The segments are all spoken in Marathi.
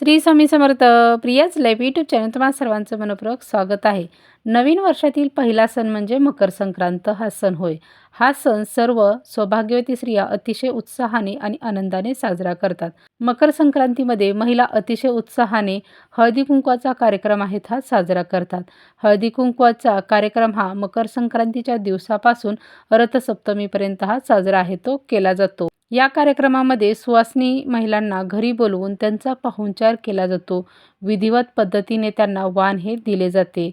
श्री स्वामी समर्थ प्रियाच लाईव्ह यूट्यूब चॅनल तुम्हाला सर्वांचं मनपूर्वक स्वागत आहे. नवीन वर्षातील पहिला सण म्हणजे मकर संक्रांत हा सण होय. हा सण सर्व सौभाग्यवती स्त्रिया अतिशय उत्साहाने आणि आनंदाने साजरा करतात. मकर संक्रांतीमध्ये महिला अतिशय उत्साहाने हळदी कुंकवाचा कार्यक्रम आहेत हा साजरा करतात. हळदी कुंकवाचा कार्यक्रम हा मकर संक्रांतीच्या दिवसापासून रथसप्तमीपर्यंत हा साजरा आहे तो केला जातो. या कार्यक्रमामध्ये सुवासनी महिलांना घरी बोलवून त्यांचा पाहुणचार केला जातो. विधिवत पद्धतीने त्यांना वाण हे दिले जाते.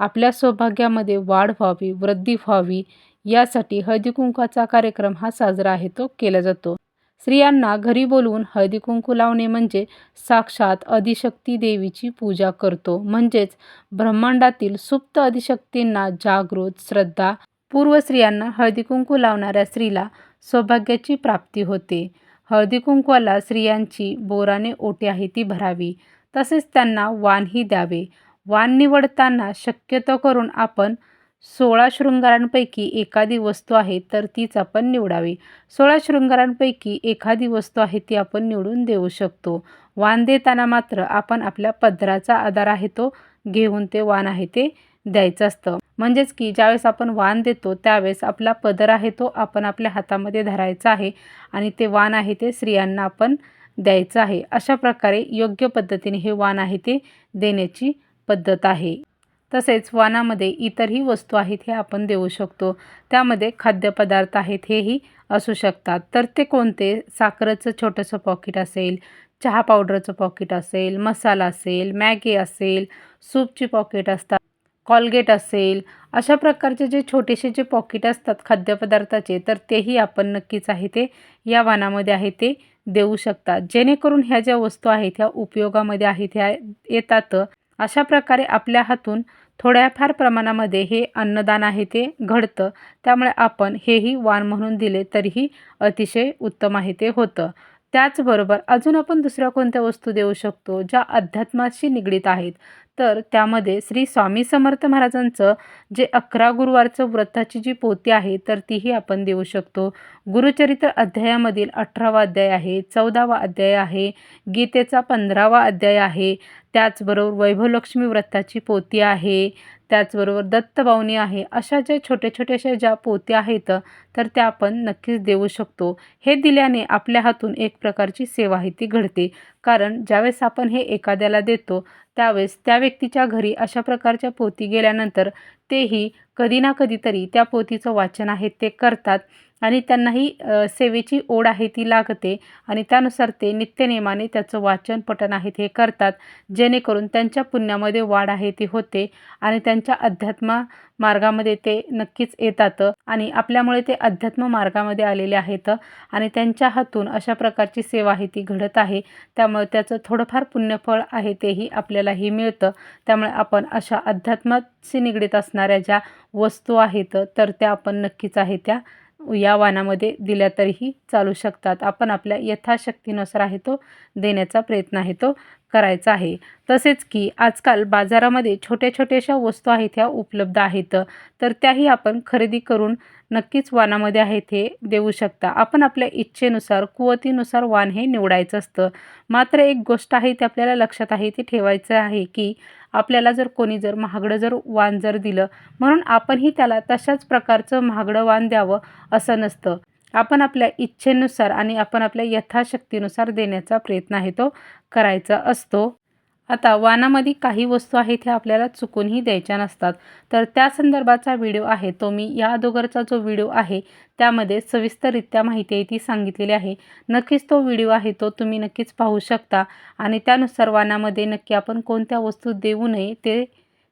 आपल्या सौभाग्यामध्ये वाढ व्हावी वृद्धी व्हावी यासाठी हळदीकुंकवाचा कार्यक्रम हा साजरा आहे तो केला जातो. स्त्रियांना घरी बोलवून हळदीकुंकू लावणे म्हणजे साक्षात अधिशक्ती देवीची पूजा करतो. म्हणजेच ब्रह्मांडातील सुप्त अधिशक्तींना जागृत श्रद्धा पूर्व स्त्रियांना हळदीकुंकू लावणाऱ्या स्त्रीला सौभाग्याची प्राप्ती होते. हळदी कुंकवाला स्त्रियांची बोराने ओटी आहे ती भरावी. तसेच त्यांना वाणही द्यावे. वाण निवडताना शक्यतो करून आपण सोळा शृंगारांपैकी एखादी वस्तू आहे तर तीच आपण निवडावी. सोळा शृंगारांपैकी एखादी वस्तू आहे ती आपण निवडून देऊ शकतो. वाण देताना मात्र आपण आपल्या पदराचा आधार आहे तो घेऊन ते वाण आहे ते द्यायचं असतं. म्हणजेच की ज्यावेळेस आपण वाण देतो त्यावेळेस आपला पदर आहे तो आपण आपल्या हातामध्ये धरायचा आहे आणि ते वाण आहे ते स्त्रियांना आपण द्यायचं आहे. अशा प्रकारे योग्य पद्धतीने हे वाण आहे ते देण्याची पद्धत आहे. तसेच वाणामध्ये इतरही वस्तू आहेत हे आपण देऊ शकतो. त्यामध्ये खाद्यपदार्थ आहेत हेही असू शकतात. तर ते कोणते? साखरेचं छोटंसं पॉकेट असेल चहा पावडरचं पॉकेट असेल मसाला असेल मॅगी असेल सूपची पॉकेट असतात. कॉलगेट असेल अशा प्रकारचे जे छोटेसे जे पॉकेट असतात खाद्यपदार्थाचे तर तेही आपण नक्कीच आहे ते या वाणामध्ये आहे ते देऊ शकतात जेणेकरून ह्या ज्या वस्तू आहेत ह्या उपयोगामध्ये आहेत ह्या येतात अशा प्रकारे आपल्या हातून थोड्याफार प्रमाणामध्ये हे अन्नदान आहे ते घडतं. त्यामुळे आपण हेही वाण म्हणून दिले तरीही अतिशय उत्तम आहे ते होतं. त्याचबरोबर अजून आपण दुसऱ्या कोणत्या वस्तू देऊ शकतो ज्या अध्यात्माशी निगडीत आहेत? तर त्यामध्ये श्री स्वामी समर्थ महाराजांचं जे अकरा गुरुवारचं व्रताची जी पोती आहे तर तीही आपण देऊ शकतो. गुरुचरित्र अध्यायामधील अठरावा अध्याय आहे चौदावा अध्याय आहे गीतेचा पंधरावा अध्याय आहे त्याचबरोबर वैभवलक्ष्मी व्रताची पोती आहे त्याचबरोबर दत्तबावनी आहे. अशा ज्या छोट्या छोट्याशा ज्या पोत्या आहेत तर त्या आपण नक्कीच देऊ शकतो. हे दिल्याने आपल्या हातून एक प्रकारची सेवा आहे ती घडते. कारण ज्यावेळेस आपण हे एखाद्याला देतो त्यावेळेस त्या व्यक्तीच्या घरी अशा प्रकारच्या पोती गेल्यानंतर तेही कधी ना कधीतरी त्या पोथीचं वाचन आहे ते करतात आणि त्यांनाही सेवेची ओढ आहे ती लागते आणि त्यानुसार ते नित्यनेमाने त्याचं वाचन पठण आहे ते करतात. जेणेकरून त्यांच्या पुण्यामध्ये वाढ आहे ती होते आणि त्यांच्या अध्यात्म मार्गामध्ये ते नक्कीच येतात आणि आपल्यामुळे ते अध्यात्म मार्गामध्ये आलेले आहेत आणि त्यांच्या हातून अशा प्रकारची सेवा आहे ती घडत आहे. त्यामुळे त्याचं थोडंफार पुण्यफळ आहे तेही आपल्यालाही मिळतं. त्यामुळे आपण अशा अध्यात्माशी निगडीत असणाऱ्या ज्या वस्तू आहेत तर त्या आपण नक्कीच आहे त्या या वाणामध्ये दिल्या तरीही चालू शकतात. आपण आपल्या यथाशक्तीनुसार आहे तो देण्याचा प्रयत्न आहे तो करायचा आहे. तसेच की आजकाल बाजारामध्ये छोट्या छोट्याशा वस्तू आहेत ह्या उपलब्ध आहेत तर त्याही आपण खरेदी करून नक्कीच वानामध्ये आहेत हे देऊ शकता. आपण आपल्या इच्छेनुसार कुवतीनुसार वाण हे निवडायचं असतं. मात्र एक गोष्ट आहे ती आपल्याला लक्षात आहे ते ठेवायचं आहे की आपल्याला जर कोणी जर महागडं जर वाण जर दिलं म्हणून आपणही त्याला तशाच प्रकारचं महागडं वाण द्यावं असं नसतं. आपण आपल्या इच्छेनुसार आणि आपण आपल्या यथाशक्तीनुसार देण्याचा प्रयत्न आहे तो करायचा असतो. आता वानामध्ये काही वस्तू आहेत ह्या आपल्याला चुकूनही द्यायच्या नसतात. तर त्या संदर्भाचा व्हिडिओ आहे तो मी या अगोदरचा जो व्हिडिओ आहे त्यामध्ये सविस्तररित्या माहिती आहे ती सांगितलेली आहे. नक्कीच तो व्हिडिओ आहे तो तुम्ही नक्कीच पाहू शकता. आणि त्यानुसार वानामध्ये नक्की आपण कोणत्या वस्तू देऊ नये ते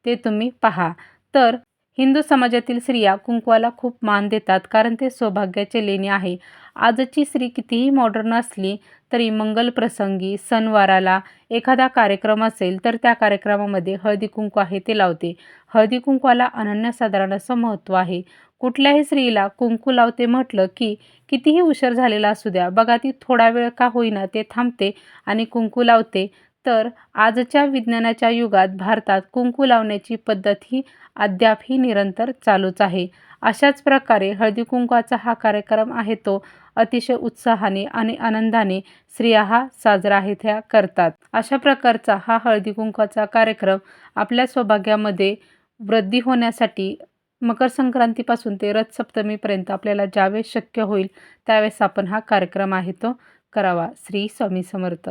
ते तुम्ही पहा. तर हिंदू समाजातील स्त्रिया कुंकवाला खूप मान देतात कारण ते सौभाग्याचे लेणे आहे. आजची स्त्री कितीही मॉडर्न असली तरी मंगल प्रसंगी सणवाराला एखादा कार्यक्रम असेल तर त्या कार्यक्रमामध्ये हळदी कुंकू आहे ते लावते. हळदी कुंकवाला अनन्यसाधारण असं महत्त्व आहे. कुठल्याही स्त्रीला कुंकू लावते म्हटलं की कितीही उशीर झालेला असू द्या बघा ती थोडा वेळ का होईना ते थांबते आणि कुंकू लावते. तर आजच्या विज्ञानाच्या युगात भारतात कुंकू लावण्याची पद्धत ही अद्यापही निरंतर चालूच आहे. अशाच प्रकारे हळदी कुंकवाचा हा कार्यक्रम आहे तो अतिशय उत्साहाने आणि आनंदाने स्त्रिया हा साजरा आहे त्या करतात. अशा प्रकारचा हा हळदी कुंकवाचा कार्यक्रम आपल्या सौभाग्यामध्ये वृद्धी होण्यासाठी मकर संक्रांतीपासून ते रथसप्तमीपर्यंत आपल्याला ज्यावेळेस शक्य होईल त्यावेळेस आपण हा कार्यक्रम आहे तो करावा. श्री स्वामी समर्थ.